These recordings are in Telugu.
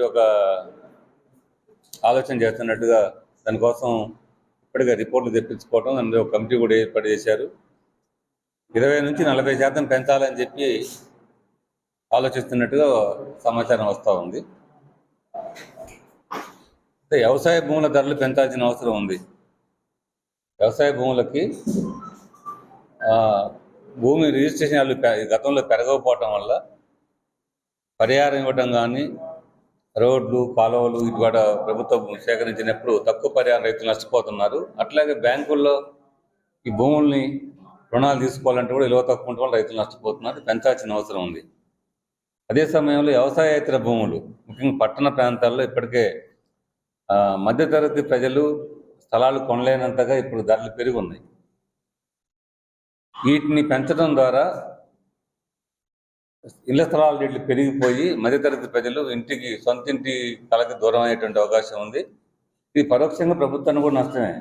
చెప్పి ఒక ఆలోచన చేస్తున్నట్టుగా దానికోసం ఇప్పటికే రిపోర్ట్లు తెప్పించుకోవడం దాని ఒక కమిటీ కూడా ఏర్పాటు చేశారు. ఇరవై నుంచి నలభై శాతం పెంచాలని చెప్పి ఆలోచిస్తున్నట్టుగా సమాచారం వస్తూ ఉంది. వ్యవసాయ భూముల ధరలు పెంచాల్సిన అవసరం ఉంది. వ్యవసాయ భూములకి భూమి రిజిస్ట్రేషన్ వాళ్ళు గతంలో పెరగకపోవటం వల్ల పరిహారం ఇవ్వటం కానీ రోడ్లు కాలువలు ఇటు కూడా ప్రభుత్వం సేకరించినప్పుడు తక్కువ పరిహారం రైతులు నష్టపోతున్నారు. అట్లాగే బ్యాంకుల్లో ఈ భూముల్ని రుణాలు తీసుకోవాలంటే కూడా విలువ తక్కువ ఉండటం వల్ల రైతులు నష్టపోతున్నారు. పెంచాల్సిన అవసరం ఉంది. అదే సమయంలో వ్యవసాయేతర భూములు ముఖ్యంగా పట్టణ ప్రాంతాల్లో ఇప్పటికే మధ్యతరగతి ప్రజలు స్థలాలు కొనలేనంతగా ఇప్పుడు ధరలు పెరిగి ఉన్నాయి. వీటిని పెంచడం ద్వారా ఇళ్ళ స్థలాల రేట్లు పెరిగిపోయి మధ్యతరగతి ప్రజలు ఇంటికి సొంత ఇంటి కళకి దూరం అయ్యేటువంటి అవకాశం ఉంది. ఇది పరోక్షంగా ప్రభుత్వానికి కూడా నష్టమే.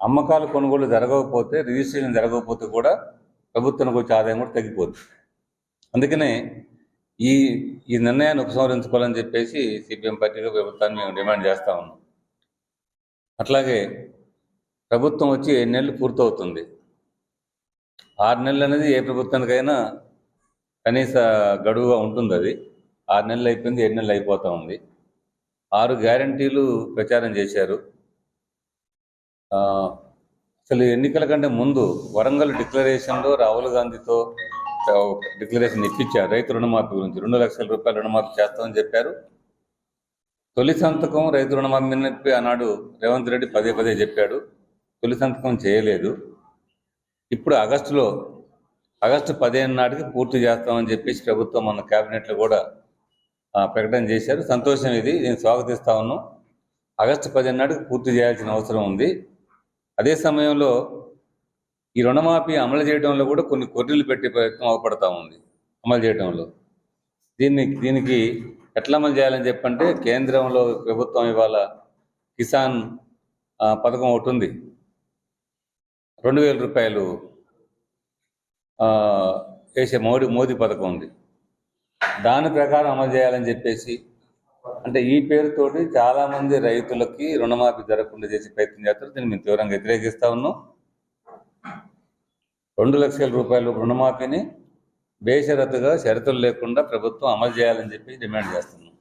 అమ్మకాలు కొనుగోలు జరగకపోతే రిజిస్ట్రేషన్ జరగకపోతే కూడా ప్రభుత్వానికి వచ్చే ఆదాయం కూడా తగ్గిపోతుంది అందుకనే ఈ ఈ నిర్ణయాన్ని ఉపసంహరించుకోవాలని చెప్పేసి సిపిఎం పార్టీగా ప్రభుత్వాన్ని మేము డిమాండ్ చేస్తా ఉన్నాం. అట్లాగే ప్రభుత్వం వచ్చి ఏడు నెలలు పూర్తవుతుంది? ఆరు నెలలు అనేది ఏ ప్రభుత్వానికైనా కనీస గడువుగా ఉంటుంది అది ఆరు నెలలు అయిపోయింది ఏడు నెలలు అయిపోతూ ఉంది. ఆరు గ్యారంటీలు ప్రచారం చేశారు. అసలు ఎన్నికల కంటే ముందు వరంగల్ డిక్లరేషన్లో రాహుల్ గాంధీతో డిక్లరేషన్ ఇప్పించారు. రైతు రుణమాఫీ గురించి రెండు లక్షల రూపాయలు రుణమాఫీ చేస్తామని చెప్పారు. తొలి సంతకం రైతు రుణమాఫీ మీద ఆనాడు రేవంత్ రెడ్డి పదే పదే చెప్పాడు. తొలి సంతకం చేయలేదు. ఇప్పుడు ఆగస్టులో ఆగస్టు పదిహేను నాటికి పూర్తి చేస్తామని చెప్పేసి ప్రభుత్వం మన కేబినెట్లో కూడా ప్రకటన చేశారు. సంతోషం ఇది. నేను స్వాగతిస్తా ఉన్నాను. ఆగస్టు పదిహేను నాటికి పూర్తి చేయాల్సిన అవసరం ఉంది. అదే సమయంలో ఈ రుణమాఫీ అమలు చేయడంలో కూడా కొన్ని కొర్రీలు పెట్టే ప్రయత్నం అవపడతా ఉంది. అమలు చేయడంలో. దీన్ని దీనికి ఎట్లా అమలు చేయాలని చెప్పంటే కేంద్రంలో ప్రభుత్వం ఇవాళ కిసాన్ పథకం ఒకటి ఉంది. రెండు వేల రూపాయలు వేసే మోడీ మోదీ పథకం ఉంది. దాని ప్రకారం అమలు చేయాలని చెప్పేసి అంటే ఈ పేరుతోటి చాలామంది రైతులకి రుణమాఫీ జరగకుండా చేసే ప్రయత్నం చేస్తారు. దీన్ని మేము తీవ్రంగా వ్యతిరేకిస్తా ఉన్నాం. రెండు లక్షల రూపాయలు రుణమాఫీని బేషరతుగా షరతులు లేకుండా ప్రభుత్వం అమలు చేయాలని చెప్పి డిమాండ్ చేస్తున్నాం.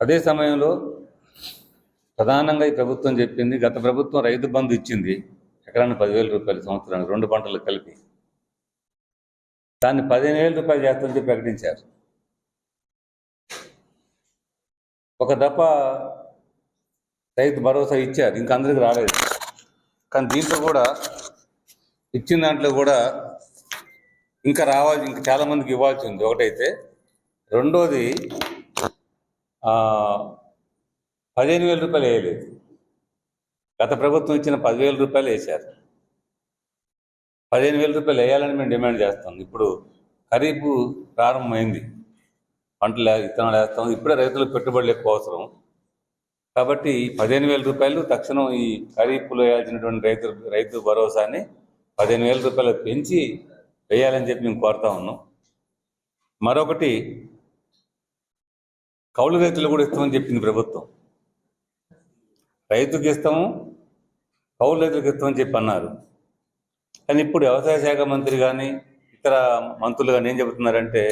అదే సమయంలో ప్రధానంగా ఈ ప్రభుత్వం చెప్పింది గత ప్రభుత్వం రైతు బంధు ఇచ్చింది. ఎకరాన్ని పదివేల రూపాయలు సంవత్సరానికి రెండు పంటలు కలిపి. దాన్ని పదిహేను వేల రూపాయలు చేస్తామని చెప్పి ప్రకటించారు. ఒక దఫ రైతు భరోసా ఇచ్చారు. ఇంకా అందరికి రాలేదు. కానీ దీంట్లో కూడా ఇచ్చిన దాంట్లో కూడా ఇంకా రావాలి ఇంకా చాలా మందికి ఇవ్వాల్సి ఉంది. ఒకటైతే రెండోది పదిహేను వేల రూపాయలు వేయలేదు. గత ప్రభుత్వం ఇచ్చిన పదివేల రూపాయలు వేశారు. పదిహేను వేల రూపాయలు వేయాలని మేము డిమాండ్ చేస్తాం. ఇప్పుడు ఖరీఫ్ ప్రారంభమైంది. పంటలు విత్తనాలు వేస్తాం. ఇప్పుడే రైతులకు పెట్టుబడులు ఎక్కువ అవసరం. కాబట్టి పదిహేను వేల రూపాయలు తక్షణం ఈ ఖరీఫ్లో వేయాల్సినటువంటి రైతు రైతు భరోసాని పదిహేను వేల రూపాయలు పెంచి వేయాలని చెప్పి మేము కోరుతా ఉన్నాం. మరొకటి కౌలు రైతులు కూడా ఇస్తామని చెప్పింది ప్రభుత్వం. రైతుకి ఇస్తాము కౌలు క్రితం అని చెప్పి అన్నారు. కానీ ఇప్పుడు వ్యవసాయ శాఖ మంత్రి కానీ ఇతర మంత్రులు కానీ ఏం చెబుతున్నారంటే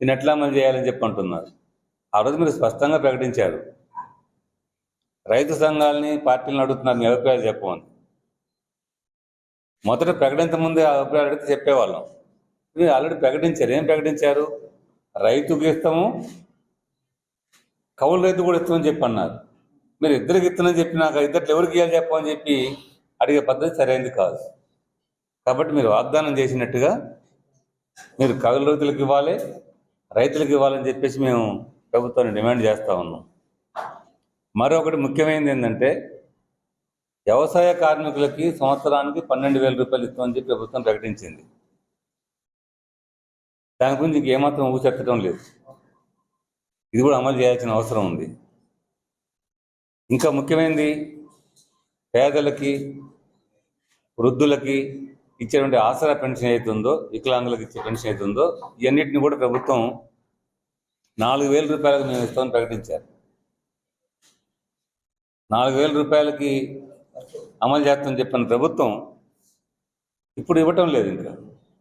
దీన్ని ఎట్లా అమలు చేయాలని చెప్పి అంటున్నారు. ఆ రోజు మీరు స్పష్టంగా ప్రకటించారు. రైతు సంఘాలని పార్టీలను అడుగుతున్నారు మీ అభిప్రాయాలు చెప్పమని. మొదట ప్రకటించముందే ఆ అభిప్రాయాలు అడిగితే చెప్పేవాళ్ళం. మీరు ఆల్రెడీ ప్రకటించారు. ఏం ప్రకటించారు? రైతుకి ఇస్తాము కౌలు రైతు కూడా ఇస్తామని చెప్పి అన్నారు. మీరు ఇద్దరికి ఇస్తామని చెప్పినాక ఇద్దరు ఎవరికి ఇవ్వాలి చెప్పమని చెప్పి అడిగే పద్ధతి సరైనది కాదు. కాబట్టి మీరు వాగ్దానం చేసినట్టుగా మీరు కవి రైతులకు ఇవ్వాలి రైతులకు ఇవ్వాలని చెప్పేసి మేము ప్రభుత్వాన్ని డిమాండ్ చేస్తూ ఉన్నాం. మరొకటి ముఖ్యమైనది ఏంటంటే వ్యవసాయ కార్మికులకి సంవత్సరానికి పన్నెండు వేల రూపాయలు ఇస్తామని చెప్పి ప్రభుత్వం ప్రకటించింది. దాని గురించి ఇంకేమాత్రం ఊసెత్తడం లేదు. ఇది కూడా అమలు చేయాల్సిన అవసరం ఉంది. ఇంకా ముఖ్యమైనది పేదలకి వృద్ధులకి ఇచ్చేటువంటి ఆసరా పెన్షన్ అవుతుందో వికలాంగులకు ఇచ్చే పెన్షన్ అవుతుందో ఇవన్నిటిని కూడా ప్రభుత్వం నాలుగు వేల రూపాయలకు మేము ఇస్తామని ప్రకటించారు. నాలుగు వేల రూపాయలకి అమలు చేస్తామని చెప్పిన ప్రభుత్వం ఇప్పుడు ఇవ్వటం లేదు ఇంకా.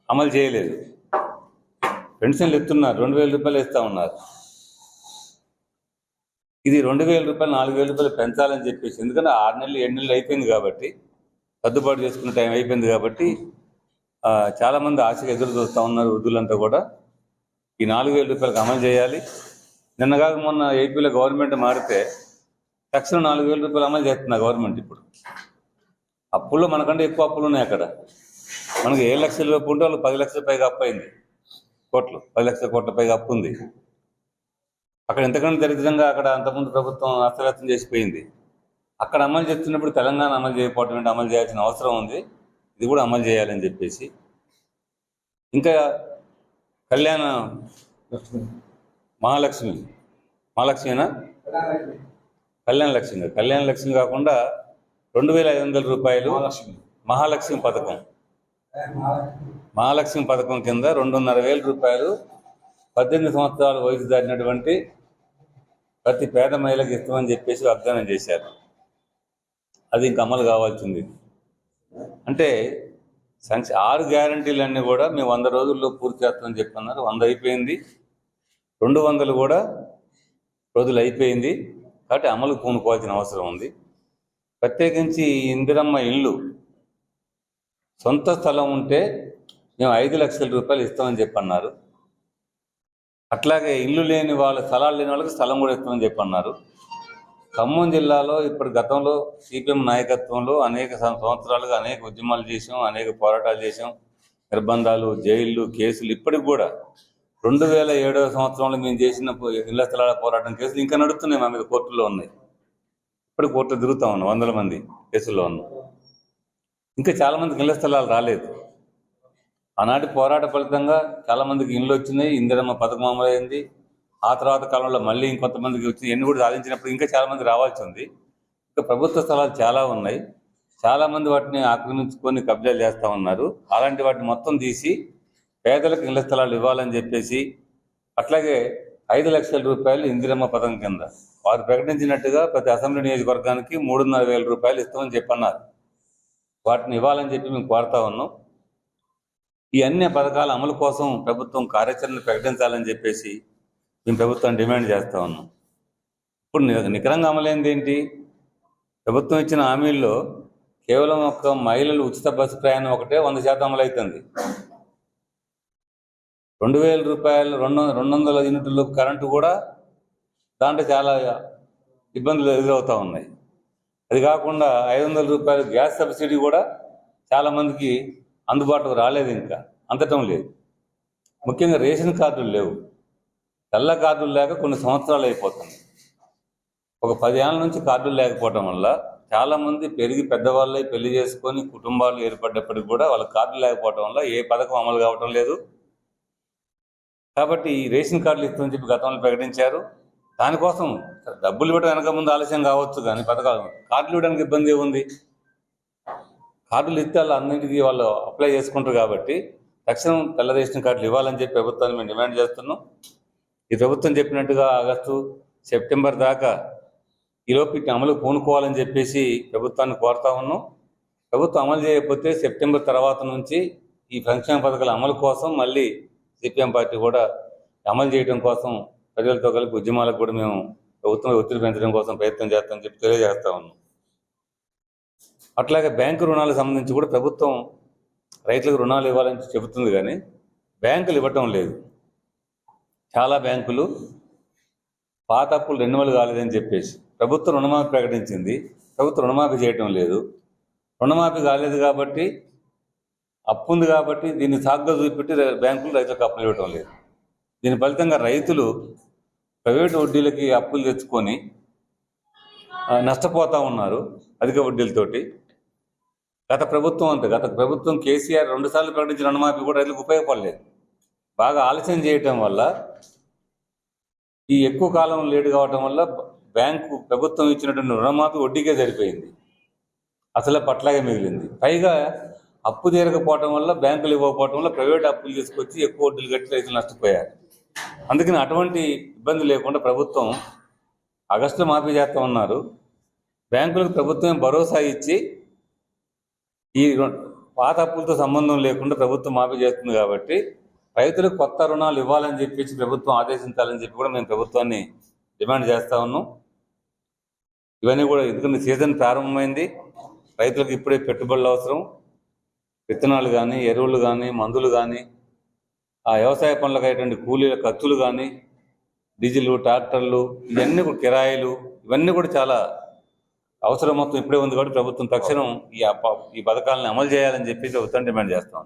అమలు చేయలేదు. పెన్షన్లు ఇస్తున్నారు రెండు వేల రూపాయలు ఇస్తా ఉన్నారు. ఇది రెండు వేల రూపాయలు నాలుగు వేల రూపాయలు పెంచాలని చెప్పేసి. ఎందుకంటే ఆరు నెలలు ఏడు నెలలు అయిపోయింది కాబట్టి సర్దుబాటు చేసుకునే టైం అయిపోయింది కాబట్టి చాలామంది ఆశగా ఎదురు చూస్తూ ఉన్నారు వృద్ధులంతా కూడా. ఈ నాలుగు వేల రూపాయలకు అమలు చేయాలి. నిన్నగా మొన్న ఏపీలో గవర్నమెంట్ మారితే తక్షణం నాలుగు వేల రూపాయలు అమలు చేస్తున్నా గవర్నమెంట్ ఇప్పుడు. అప్పుల్లో మనకంటే ఎక్కువ అప్పులు ఉన్నాయి అక్కడ. మనకి ఏడు లక్షల లోపు ఉంటే వాళ్ళు పది లక్షల పైగా అప్పు అయింది. కోట్లు పది లక్షల కోట్ల పైగా అప్పు ఉంది. అక్కడ ఎంతకంటే దరిద్రంగా అక్కడ అంతకుముందు ప్రభుత్వం అస్తవ్యస్తం చేసిపోయింది. అక్కడ అమలు చేస్తున్నప్పుడు తెలంగాణ అమలు చేయకపోవటం అమలు చేయాల్సిన అవసరం ఉంది. ఇది కూడా అమలు చేయాలని చెప్పేసి. ఇంకా కళ్యాణ మహాలక్ష్మి మహాలక్ష్మినా? కళ్యాణ లక్ష్మి. కళ్యాణ లక్ష్మి కాకుండా రెండు వేల ఐదు వందల రూపాయలు మహాలక్ష్మి. పథకం. మహాలక్ష్మి పథకం కింద రెండున్నర వేల రూపాయలు పద్దెనిమిది సంవత్సరాల వయసు దాటినటువంటి ప్రతి పేద మహిళకి ఇస్తామని చెప్పేసి వాగ్దానం చేశారు. అది ఇంక అమలు కావాల్సింది. అంటే సంక్ష ఆరు గ్యారంటీలన్నీ కూడా మేము వంద రోజుల్లో పూర్తి చేస్తామని చెప్పన్నారు. వంద అయిపోయింది. రెండు వందలు కూడా రోజులు అయిపోయింది. కాబట్టి అమలు పూనుకోవాల్సిన అవసరం ఉంది. ప్రత్యేకించి ఇందిరమ్మ ఇల్లు సొంత స్థలం ఉంటే మేము ఐదు లక్షల రూపాయలు ఇస్తామని చెప్పన్నారు. అట్లాగే ఇల్లు లేని వాళ్ళు స్థలాలు లేని వాళ్ళకి స్థలం కూడా ఇస్తామని చెప్పన్నారు. ఖమ్మం జిల్లాలో ఇప్పుడు గతంలో సిపిఎం నాయకత్వంలో అనేక సంవత్సరాలుగా అనేక ఉద్యమాలు చేసాం అనేక పోరాటాలు చేసాం నిర్బంధాలు జైళ్ళు కేసులు ఇప్పటికి కూడా రెండు వేల ఏడవ సంవత్సరంలో మేము చేసిన ఇళ్ళ స్థలాల పోరాటం కేసులు ఇంకా నడుస్తున్నాయి మా మీద కోర్టులో ఉన్నాయి. ఇప్పుడు కోర్టులో తిరుగుతా ఉన్నాం వందల మంది కేసుల్లో ఉన్నాం. ఇంకా చాలామందికి ఇళ్ళ స్థలాలు రాలేదు. ఆనాటి పోరాట ఫలితంగా చాలా మందికి ఇండ్లు వచ్చినాయి. ఇందిరమ్మ పథకం అమలైంది. ఆ తర్వాత కాలంలో మళ్ళీ ఇంకొంతమందికి వచ్చి ఎన్ని కూడా సాధించినప్పుడు ఇంకా చాలా మంది రావాల్సి ఉంది. ఇంకా ప్రభుత్వ స్థలాలు చాలా ఉన్నాయి. చాలా మంది వాటిని ఆక్రమించుకొని కబ్జాలు చేస్తూ ఉన్నారు. అలాంటి వాటిని మొత్తం తీసి పేదలకు ఇళ్ళ స్థలాలు ఇవ్వాలని చెప్పేసి అట్లాగే ఐదు లక్షల రూపాయలు ఇందిరమ్మ పథకం కింద వారు ప్రకటించినట్టుగా ప్రతి అసెంబ్లీ నియోజకవర్గానికి మూడున్నర వేల రూపాయలు ఇస్తామని చెప్పన్నారు. వాటిని ఇవ్వాలని చెప్పి మేము కోరుతా ఉన్నాం. ఈ అన్ని పథకాల అమలు కోసం ప్రభుత్వం కార్యాచరణ ప్రకటించాలని చెప్పేసి మేము ప్రభుత్వం డిమాండ్ చేస్తా ఉన్నాం. ఇప్పుడు ని- నికరంగా అమలైంది ఏంటి? ప్రభుత్వం ఇచ్చిన హామీల్లో కేవలం ఒక మహిళలు ఉచిత బస్సు ప్రయాణం ఒకటే వంద శాతం అమలవుతుంది రెండు వేల రూపాయలు రెండు రెండు వందల యూనిట్లు కరెంటు కూడా దాంట్లో చాలా ఇబ్బందులు ఎదురవుతూ ఉన్నాయి. అది కాకుండా ఐదు వందల రూపాయలు గ్యాస్ సబ్సిడీ కూడా చాలా అందుబాటులో రాలేదు ఇంకా. అందటం లేదు. ముఖ్యంగా రేషన్ కార్డులు లేవు. తెల్ల కార్డులు లేక కొన్ని సంవత్సరాలు అయిపోతుంది. ఒక పది ఏళ్ళ నుంచి కార్డులు లేకపోవడం వల్ల చాలామంది పెరిగి పెద్దవాళ్ళై పెళ్ళి చేసుకొని కుటుంబాలు ఏర్పడ్డప్పటికి కూడా వాళ్ళ కార్డులు లేకపోవడం వల్ల ఏ పథకం అమలు కావటం లేదు. కాబట్టి ఈ రేషన్ కార్డులు ఇస్తుందని చెప్పి గతంలో ప్రకటించారు. దానికోసం డబ్బులు ఇవ్వడం వెనక ముందు ఆలస్యం కావచ్చు కానీ పథకాలు. కార్డులు ఇవ్వడానికి ఇబ్బంది ఉంది కార్డులు ఇస్తే వాళ్ళు అన్నింటికి వాళ్ళు అప్లై చేసుకుంటారు కాబట్టి తక్షణం తెల్ల రేషన్ కార్డులు ఇవ్వాలని చెప్పి ప్రభుత్వాన్ని మేము డిమాండ్ చేస్తున్నాం. ఈ ప్రభుత్వం చెప్పినట్టుగా ఆగస్టు సెప్టెంబర్ దాకా ఈలోపు వీటిని అమలు పూనుకోవాలని చెప్పేసి ప్రభుత్వాన్ని కోరుతా ఉన్నాం. ప్రభుత్వం అమలు చేయకపోతే సెప్టెంబర్ తర్వాత నుంచి ఈ సంక్షేమ పథకాల అమలు కోసం మళ్ళీ సిపిఎం పార్టీ కూడా అమలు చేయడం కోసం ప్రజలతో కలిపి ఉద్యమాలకు కూడా మేము ప్రభుత్వం ఒత్తిడి పెంచడం కోసం ప్రయత్నం చేస్తామని చెప్పి తెలియజేస్తా ఉన్నాం. అట్లాగే బ్యాంకు రుణాలకు సంబంధించి కూడా ప్రభుత్వం రైతులకు రుణాలు ఇవ్వాలని చెబుతుంది కానీ బ్యాంకులు ఇవ్వటం లేదు. చాలా బ్యాంకులు పాత అప్పులు రెన్యువల్ కాలేదని చెప్పేసి ప్రభుత్వం రుణమాఫీ ప్రకటించింది. ప్రభుత్వం రుణమాఫీ చేయటం లేదు. రుణమాఫీ కాలేదు కాబట్టి అప్పు ఉంది కాబట్టి దీన్ని సాగ్గా చూపెట్టి బ్యాంకులు రైతులకు అప్పులు ఇవ్వటం లేదు. దీని ఫలితంగా రైతులు ప్రైవేట్ వడ్డీలకి అప్పులు తెచ్చుకొని నష్టపోతూ ఉన్నారు అధిక వడ్డీలతోటి. గత ప్రభుత్వం అంతే. గత ప్రభుత్వం కేసీఆర్ రెండుసార్లు ప్రకటించిన రుణమాఫీ కూడా రైతులకు ఉపయోగపడలేదు. బాగా ఆలస్యం చేయటం వల్ల ఈ ఎక్కువ కాలం లేటు కావటం వల్ల బ్యాంకు ప్రభుత్వం ఇచ్చినటువంటి రుణమాఫీ వడ్డీకే సరిపోయింది. అసలే పట్లాగే మిగిలింది. పైగా అప్పు తీరకపోవటం వల్ల బ్యాంకులు ఇవ్వకపోవటం వల్ల ప్రైవేట్ అప్పులు తీసుకొచ్చి ఎక్కువ వడ్డీలు కట్టి రైతులు నష్టపోయారు. అందుకని అటువంటి ఇబ్బంది లేకుండా ప్రభుత్వం ఆగస్టులో మాఫీ చేస్తా ఉన్నారు బ్యాంకులకు ప్రభుత్వం భరోసా ఇచ్చి ఈ పాత అప్పులతో సంబంధం లేకుండా ప్రభుత్వం మాఫీ చేస్తుంది కాబట్టి రైతులకు కొత్త రుణాలు ఇవ్వాలని చెప్పేసి ప్రభుత్వం ఆదేశించాలని చెప్పి కూడా మేము ప్రభుత్వాన్ని డిమాండ్ చేస్తా ఉన్నాం. ఇవన్నీ కూడా ఎందుకంటే సీజన్ ప్రారంభమైంది. రైతులకు ఇప్పుడే పెట్టుబడులు అవసరం. విత్తనాలు కానీ ఎరువులు కానీ మందులు కానీ ఆ వ్యవసాయ పనులకు అయ్యేటువంటి కూలీల ఖర్చులు కానీ డీజిల్ ట్రాక్టర్లు ఇవన్నీ కూడా కిరాయిలు ఇవన్నీ కూడా చాలా అవసరం మొత్తం ఇప్పుడే ఉంది కాబట్టి ప్రభుత్వం తక్షణం ఈ ఈ పథకాలను అమలు చేయాలని చెప్పి ప్రభుత్వం డిమాండ్ చేస్తాం